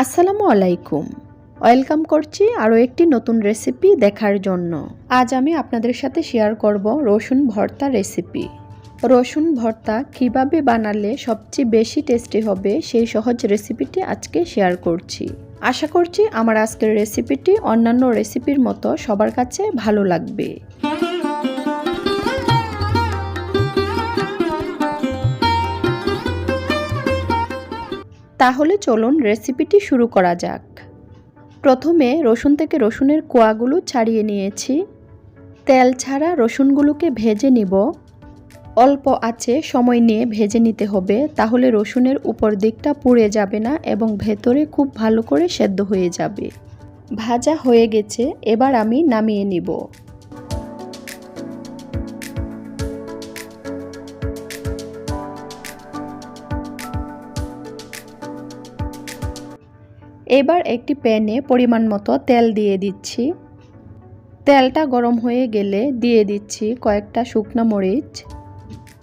আসসালামু আলাইকুম। ওয়েলকাম করছি আরও একটি নতুন রেসিপি দেখার জন্য। আজ আমি আপনাদের সাথে শেয়ার করব রসুন ভর্তা রেসিপি। রসুন ভর্তা কীভাবে বানালে সবচেয়ে বেশি টেস্টি হবে সেই সহজ রেসিপিটি আজকে শেয়ার করছি। আশা করছি আমার আজকের রেসিপিটি অন্যান্য রেসিপির মতো সবার কাছে ভালো লাগবে। তাহলে চলুন রেসিপিটি শুরু করা যাক। প্রথমে রসুন থেকে রসুনের কোয়াগুলো ছাড়িয়ে নিয়েছি। তেল ছাড়া রসুনগুলোকে ভেজে নিব। অল্প আছে, সময় নিয়ে ভেজে নিতে হবে। তাহলে রসুনের উপর দিকটা পুড়ে যাবে না এবং ভেতরে খুব ভালো করে সেদ্ধ হয়ে যাবে। ভাজা হয়ে গেছে, এবার আমি নামিয়ে নিব। এবার একটি প্যানে পরিমাণ মতো তেল দিয়ে দিচ্ছি। তেলটা গরম হয়ে গেলে দিয়ে দিচ্ছি কয়েকটা শুকনো মরিচ।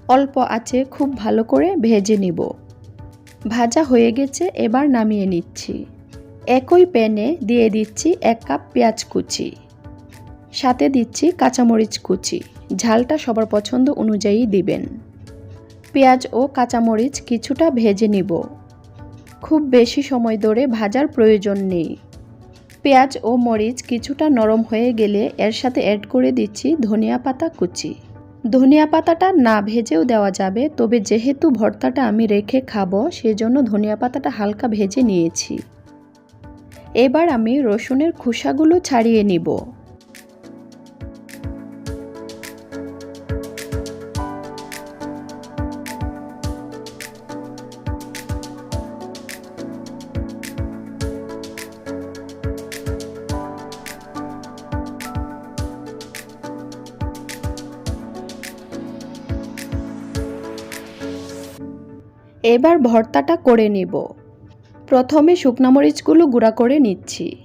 অল্প আছে, খুব ভালো করে ভেজে নিব। ভাজা হয়ে গেছে, এবার নামিয়ে নিচ্ছি। একই প্যানে দিয়ে দিচ্ছি এক কাপ পেঁয়াজ কুচি। সাথে দিচ্ছি কাঁচামরিচ কুচি। ঝালটা সবার পছন্দ অনুযায়ী দিবেন। পেঁয়াজ ও কাঁচামরিচ কিছুটা ভেজে নিব। খুব বেশি সময় ধরে ভাজার প্রয়োজন নেই। পেঁয়াজ ও মরিচ কিছুটা নরম হয়ে গেলে এর সাথে অ্যাড করে দিচ্ছি ধনিয়া পাতা কুচি। ধনিয়া পাতাটা না ভেজেও দেওয়া যাবে, তবে যেহেতু ভর্তাটা আমি রেখে খাব, সেজন্য ধনিয়া পাতাটা হালকা ভেজে নিয়েছি। এবার আমি রসুনের খোসাগুলো ছাড়িয়ে নিব। এবার ভর্তাটা করে নিব। প্রথমে শুকনা মরিচগুলো গুঁড়া করে নিচ্ছি।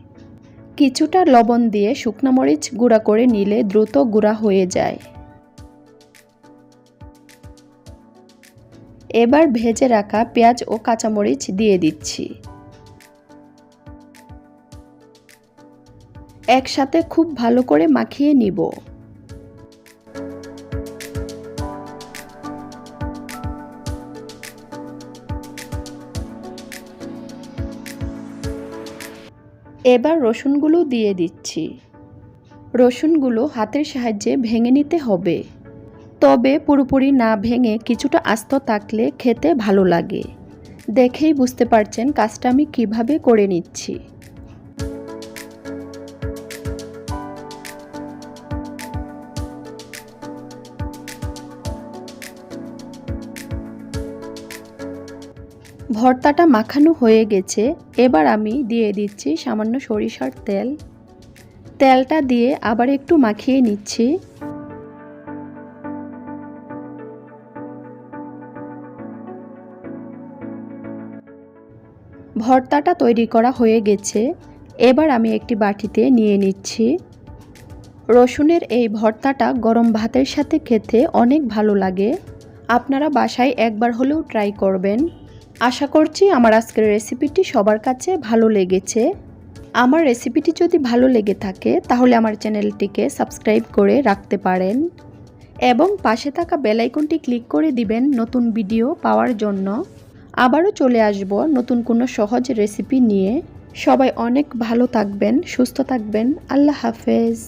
কিছুটা লবণ দিয়ে শুকনা মরিচ গুঁড়া করে নিলে দ্রুত গুঁড়া হয়ে যায়। এবার ভেজে রাখা পেঁয়াজ ও কাঁচামরিচ দিয়ে দিচ্ছি। একসাথে খুব ভালো করে মাখিয়ে নিব। এবার রসুনগুলো দিয়ে দিচ্ছি। রসুনগুলো হাতের সাহায্যে ভেঙে নিতে হবে। তবে পুরোপুরি না ভেঙে কিছুটা আস্ত থাকলে খেতে ভালো লাগে। দেখেই বুঝতে পারছেন কাজটা আমি কীভাবে করে নিচ্ছি। ভর্তাটা মাখানো হয়ে গেছে, এবার আমি দিয়ে দিচ্ছি সামান্য সরিষার তেল। তেলটা দিয়ে আবার একটু মাখিয়ে নিচ্ছি। ভর্তাটা তৈরি করা হয়ে গেছে, এবার আমি একটি বাটিতে নিয়ে নিচ্ছি। রসুনের এই ভর্তাটা গরম ভাতের সাথে খেতে অনেক ভালো লাগে। আপনারা বাসায় একবার হলেও ট্রাই করবেন। আশা করছি আমার আজকের রেসিপিটি সবার কাছে ভালো লেগেছে। আমার রেসিপিটি যদি ভালো লেগে থাকে, তাহলে আমার চ্যানেলটিকে সাবস্ক্রাইব করে রাখতে পারেন। এবং পাশে থাকা বেলাইকনটি ক্লিক করে দিবেন নতুন ভিডিও পাওয়ার জন্য। আবারও চলে আসব নতুন কোনো সহজ রেসিপি নিয়ে। সবাই অনেক ভালো থাকবেন, সুস্থ থাকবেন। আল্লাহ হাফেজ।